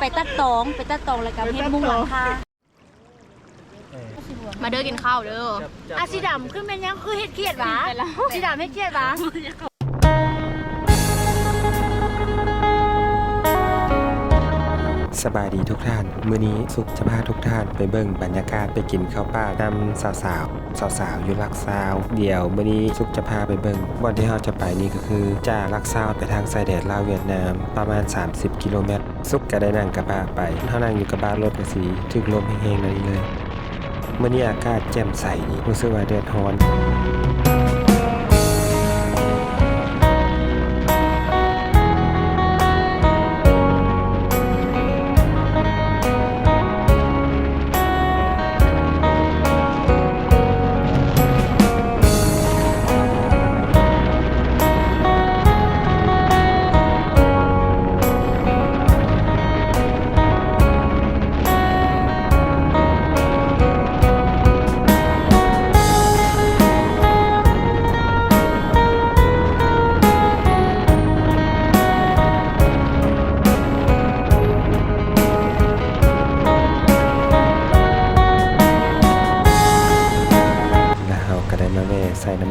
ไปตัดตองไปตัดตองแล้วก็เฮ็ดมุ้งหลังคามาเด้อกินข้าวเด้ออะสีดำคือแม่นยังคือเฮ็ดเครียดหวะสีดำเฮ็ดเครียดหวะ สบายดีทุกท่าน มื้อนี้สุขจะพาทุกท่านไปเบิ่งบรรยากาศไปกินข้าวป้านำสาวสาวสาวสาวอยู่ลักซาว เดี๋ยวมื้อนี้สุขจะพาไปเบิ่งวันที่เราจะไปนี่ก็คือจากลักซาวไปทางชายแดนลาวเวียดนาม ประมาณ 30 กิโลเมตร สุขก็ได้นั่งกระบะไปเฮานั่งอยู่กระบะรถก็สิถึกลมแห้งๆนั่นเลยมื้อนี้อากาศแจ่มใสรู้สึกว่าแดดร้อน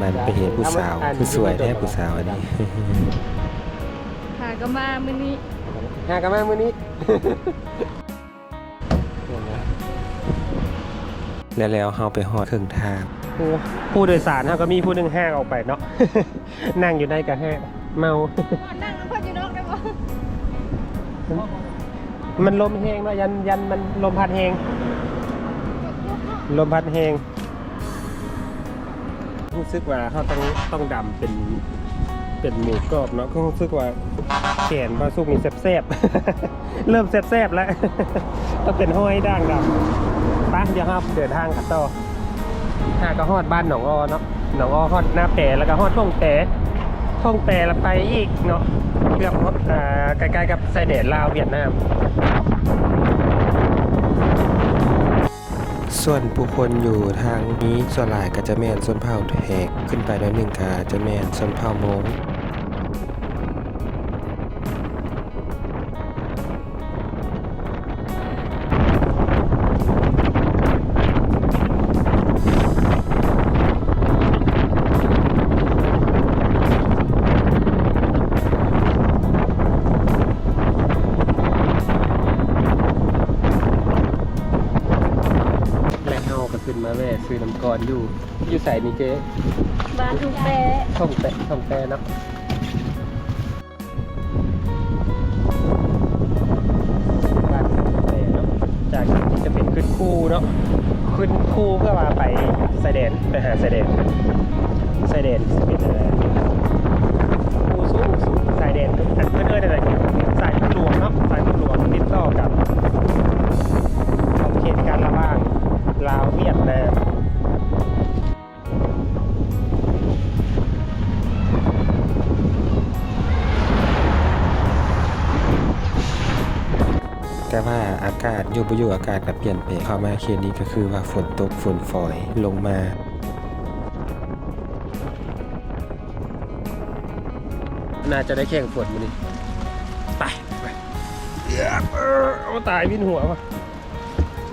น้ำมันไปเห็นผู้สาวคือสวยแท้ผู้สาวอันนี้หาก็มามื้อนี้หากันมามื้อนี้ แล้วแล้วเฮาไปฮอดครึ่งทาง ผู้โดยสารเฮาก็มีผู้หนึงแห้งออกไปเนาะ นั่งอยู่ในก็แห้งเมา นั่งน้ำพ่ออยู่นอกได้บ่มันลมแห้งเนาะยันยันมันลมพัดแห้งลมพัดแห้ง รู้สึกว่าเขาต้องต้องดำเป็นเป็นหมูกรอบเนาะก็รู้สึกว่าแขนบาสุกนี่แซ่บๆ เริ่มแซ่บๆแล้วต้องเป็นห้อยด่างดำไปเดี๋ยวครับเดินทางกันต่อหาก็ฮอดบ้านหนองอ้อเนาะหนองอ้อฮอดหน้าแปรแล้วก็ฮอดท่องแปรท่องแปรแล้วไปอีกเนาะเกือบฮอดอ่าใกล้ๆกับชายแดนลาวเวียดนาม ส่วนผู้คนอยู่ทางนี้ส่วนหลายก็จะแม่นส่วนเผ่าแหกขึ้นไปแล้วหนึ่งกาจะแม่นส่วนเผ่ามง อน้ำกรอยู่อยู่ใส่นี่เจ๊บ้านทุกแปะท่องแปะท่องแปะเนาะบ้านท่องแปะเนาะจากที่จะเป็นขึ้นคู่เนาะขึ้นคู่เพื่อมาไปสายแดนไปหาสายแดนสายแดนสิเป็นอะไรคู่สู้สู้สายแดนอันเพื่อนเอ้ยอะไรสายผู้หลวงเนาะสายผู้หลวงติดต่อกับ อยู่บ่อยู่อากาศก็เปลี่ยนไปเข้ามาเขตนี้ก็คือว่าฝนตกฝนฝอยลงมาน่าจะได้แข่งฝนมานี่ไปไปเอื้อเอาตายวินหัววะ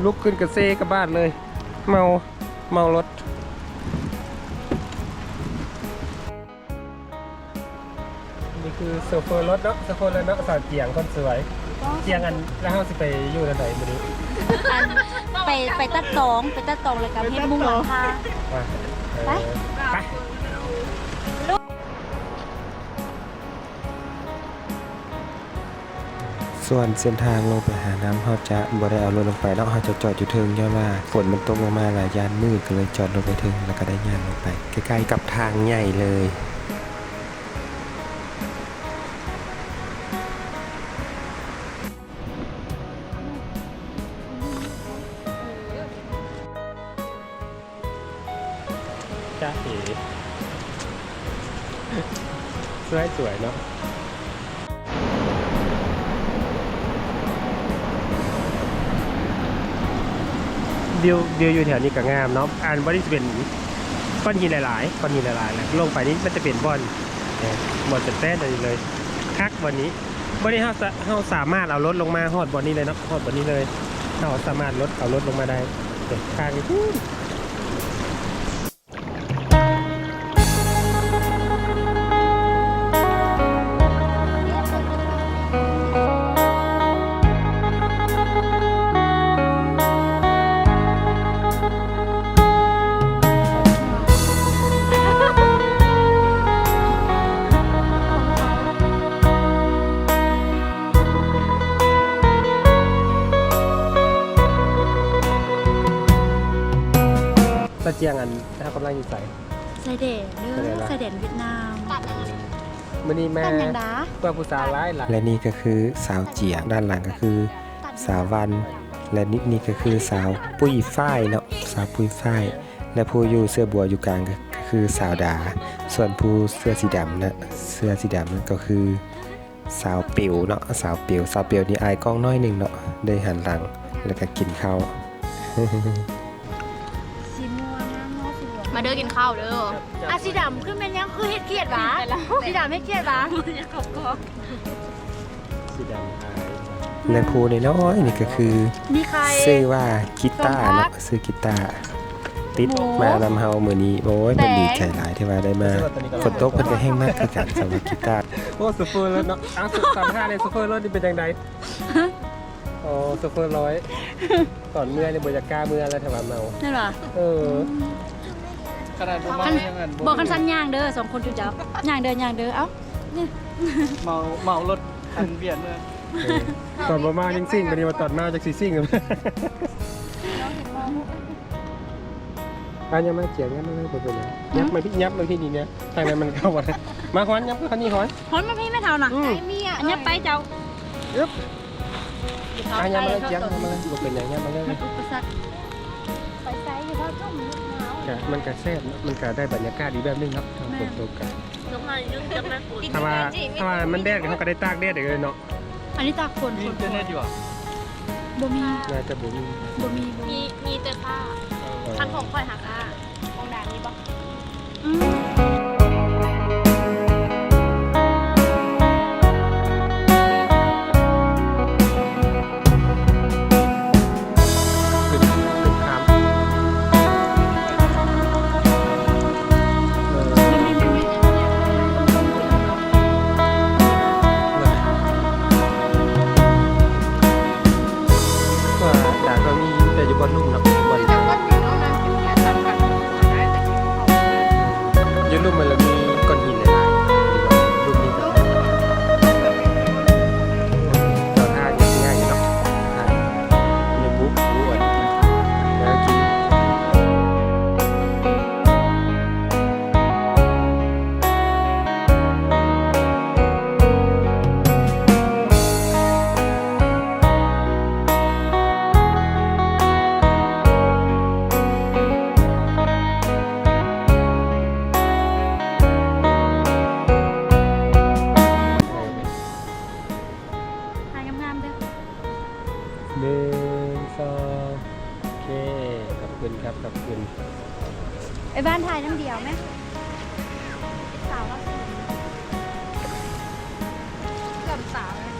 ลุกขึ้นกระเซกลับบ้านเลย เมาเมารถนี่คือโซเฟอร์รถเนาะโซเฟอร์รถเนาะสาวเจียงคนสวย เจียงอันแล้วเราสิไปอยู่ที่ไหนมื้อนี้อันไปไปตัดตองไปตัดตองแล้วก็เฮ็ดมุ้งหลังคา มาเออไป ไป ส่วนเส้นทางลงไปหาน้ำเขาจะบ่ได้เอารถลงไปแล้วเขาจะจอดอยู่เทิงย้อนว่าฝนมันตกลงมาหลายยานมืดก็เลยจอดลงไปเทิงแล้วก็ได้ย่างลงไป ใกล้ๆกับทางใหญ่เลย จ้าเอ๋สวยสวยๆเนาะวิววิวอยู่แถวนี้ก็งามเนาะอ่านว่าที่จะเป็นก้อนหินหลายๆก้อนหินหลายๆแล้วลงไปนี้มันจะเป็นบอนบอนเป็นแป้นอะไรเลยคักวันนี้บนี้เราสะเราสามารถเอารถลงมาฮอดบอนนี้เลยเนาะฮอดบอนนี้เลยเราสามารถรถเอารถลงมาได้เดี๋ยวทางนี้ มื่อนี้แม่ตั้งยังดาเพื่อผู้สาวร้ายหลักและนี่ก็คือสาวเจียงด้านหลังก็คือ สาววัน และนี่นี่ก็คือสาวปุ้ยฝ้ายเนาะสาวปุ้ยฝ้าย และผู้อยู่เสื้อบัวอยู่กลางก็คือสาวดา ส่วนผู้เสื้อสีดำนะเสื้อสีดำนั่นก็คือสาวปิวเนาะสาวปิวสาวปิวนี่อายกล้องน้อยหนึ่งเนาะได้หันหลังแล้วก็กินข้าว เหลืองมาเด้อกินข้าวเด้ออะสีดำคือเป็นยังคือเฮ็ดเครียดหวะสีดำเฮ็ดเครียดหวะอย่ากบกบสีดำอายและผู้น้อยๆนี่ก็คือนี่ใครชื่อว่ากีตาร์เนาะชื่อกีตาร์ติดมานำเฮามื้อนี้โอ้ยมันดีใจหลายที่ว่าได้มาฝนตกเพิ่นก็แห้งมากคือกันสำหรับกีตาร์โอ้ซูเปอร์รถเนาะอ้าวสุดสามห้าในซูเปอร์รถนี่เป็นยังไงโอ้ซูเปอร์ร้อยตอนเมื่อยในบรรยากาศเมื่อยแล้วแถวาเมานั่นเหรอเออ ขนาดบ่มายังงั้นบอกกันสั้นย่างเด้อสองคนจุจับย่างเด้อย่างเด้อเอ้าเมาเมารถคันเบียดเมื่อเออตอนมามายังซิ่งกันดีมาตอนมาจากสีซิ่งกันอันยังมาเจียงยับมาเลยเป็นยังยับมาพี่ยับเลยที่นี่เนี่ยทางนั้นมันเข้ามามาฮ้อนยับก็คันนี้ฮ้อนฮอนมาพี่ไม่เท่าน่ะอืมอันนี้ไปเจ้ายึบอันยังมาเลยเจียงมาเลยบอกเป็นอย่างยับมาเลยอุปสรรค ไปไซส์อยู่เท่าช่องหนาวกะมันกะแซ่บเนอะมันกะได้บรรยากาศดีแบบนึงครับทางฝนตกกันถ้าว่าถ้าว่ามันแดดเขาก็ได้ตากแดดเลยเนาะอันนี้ตากฝนมีฝนอินเทอร์เน็ตอยู่อะบ่มีน่าจะบุญบ่มีบ่มีมีมีแต่ค่าคันของค่อยหาค่าของด่านนี้บ่อืม มีแต่อยู่บนลุ่มเนาะ ไปบ้านถ่ายน้ำเดียวไหมสาวว่าเกือบสามเลย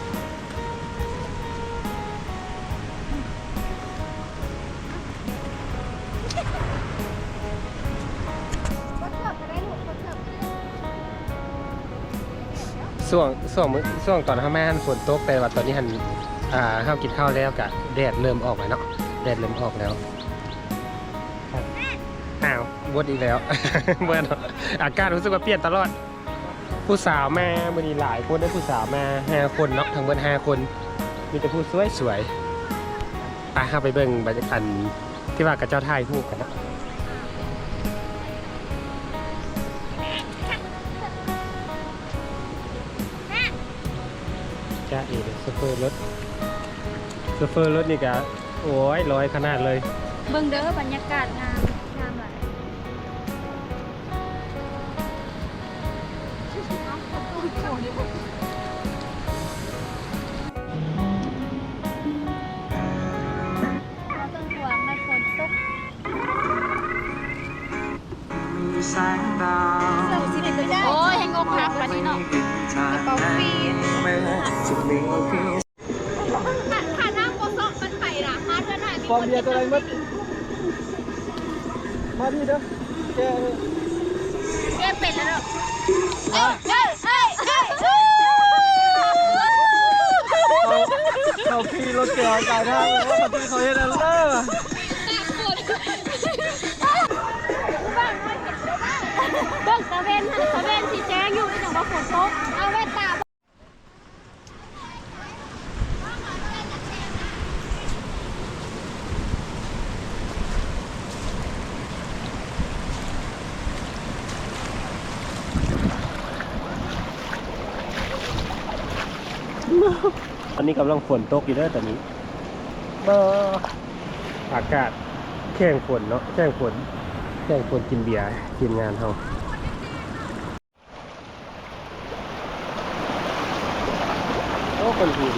ส่วงส่วงมื้อส่วงตอนห้าแม่หันฝนตกแต่ว่าตอนนี้หันอ่าห้ามกินข้าวแล้วกะแดดเริ่มออกแล้วเนาะแดดเริ่มออกแล้วครับ อ้าวบดอีกแล้วเมื่อเนอากาศรู้สึกว่าเปลี่ยนตลอด ผู้สาวมามื่อนี้หลายคนได้ผู้สาวมาห้าคนเนาะทั้งเบิดห้าคน มีแต่ผู้สวยสวยๆไปห้าไปเบิ่งบรรยากาศที่ว่ากับเจ้าท่ายทูกกันนะจ้าเอ๋โซเฟอร์รถโซเฟอร์รถนี่กะโอ้ยลอยขนาดเลย เบิ่งเด้อบรรยากาศงาม แสงดาวโอ้ยให้งกหักวันนี้เนาะกระเป๋าปีเมื่อจะมีพี่ขานั่งโบซอกมันไปนะฮาร์ดเท่าไหร่อร์มเบียร์ตัวอะไรมัดมาดีเด้อแกแกเป็นแล้วเอ้ยเอ้ยเอ้ยเอ้ยเอ้ยเขาขี่รถเก๋งกายทางแล้วเขาตีเขาเห็นแล้วเด้อ เบิ่งตะเวนตะเวนสีแจ้งอยู่ในจังหวะฝนตกเอาแว่นตาตอนนี้กำลังฝนตกอยู่เด้อตอนนี้บอากาศแข่งฝนเนาะแข่งฝนแข่งฝนกินเบียร์ทีมงานเฮาโอ้ คนทีม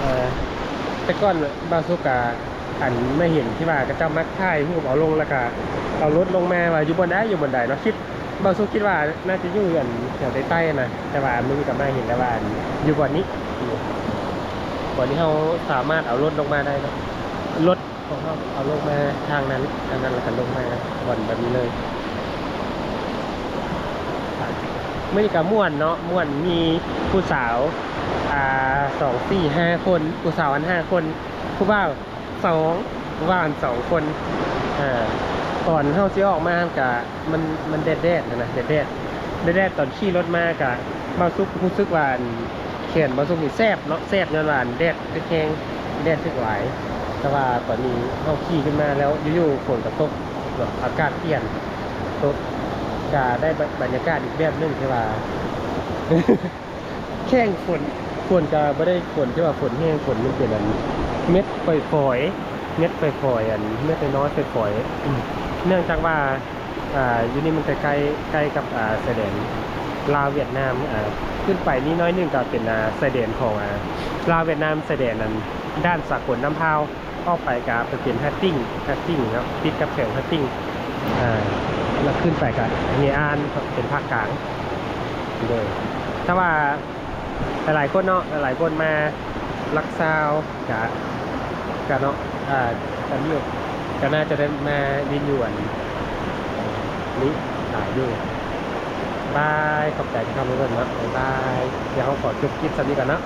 เออแต่ก่อนบาสุกาอันไม่เห็นที่ว่าก็เจ้ามักถ่ายรูปเอาลงแล้วก็เอารถลงมาว่าอยู่บนได้อยู่บนใดเนาะคิดบาสุคิดว่าน่าจะอยู่อันแถวใต้ๆนะแต่ว่ามึงกับมาเห็นแล้วว่าอยู่บนนี้ บนนี้เขาสามารถเอารถลงมาได้นะรถของเขาเอาลงมาทางนั้นทางนั้นแล้วก็ลงมาบนแบบนี้เลยไม่ได้กับม่วนเนาะม่วนมีผู้สาวอ่าสองสี่ห้าคนผู้สาวอันห้าคน ผู้บ่าวสองผู้บ่าวอันสองคนอ่าก่อนเข้าซีออกมากะมันมันแดดแดดนะนะแดดแดดแดดแดดตอนขี่รถมากะบาซุกรู้สึกว่าอัน ขียนบางซุกนี่แซบเนาะแซบเงินหวานแดดแห้งแดดทึกไหวายแต่ว่าตอนนี้เข้าขี่ขึ้นมาแล้วอยู่ๆฝนก็ตกแบบอากาศเปลี่ยนตกจะได้บรรยากาศอีกแบบนึงที่ว่าแข้งฝนฝนจะไม่ได้ฝนที่ว่าฝนแห้งฝนมันเป็นอันเม็ดฝอยๆเม็ดฝอยๆอันเม็ดน้อยฝอยๆเนื่องจากว่าอ่าอยู่นี่มันใกล้ใกล้กับอ่าชายแดน ลาวเวียดนามอ่าขึ้นไปนี่น้อยหนึงก็เป็นอ่าชายแดนของอ่าลาวเวียดนามชายแดนนั้นด้านสากลน้ำพาวออกไปกับเป็นฮัตติ้งฮัตติ้งครับติดกับแข่งฮัตติ้งอ่าแล้วขึ้นไปกับเฮียอานเป็นภาคกลางเลยถ้าว่าหลายๆคนเนาะหลายๆคนมารักซาวกะกะเนาะอ่ากันอยู่ก็น่าจะได้มาดินยู่อันนี้หลายอยู่ บาย ขอบใจที่ทำให้เพื่อนเนะบ๊ายบาย เดี๋ยวเขาขอจบคลิปสักนี้ก่อนนะ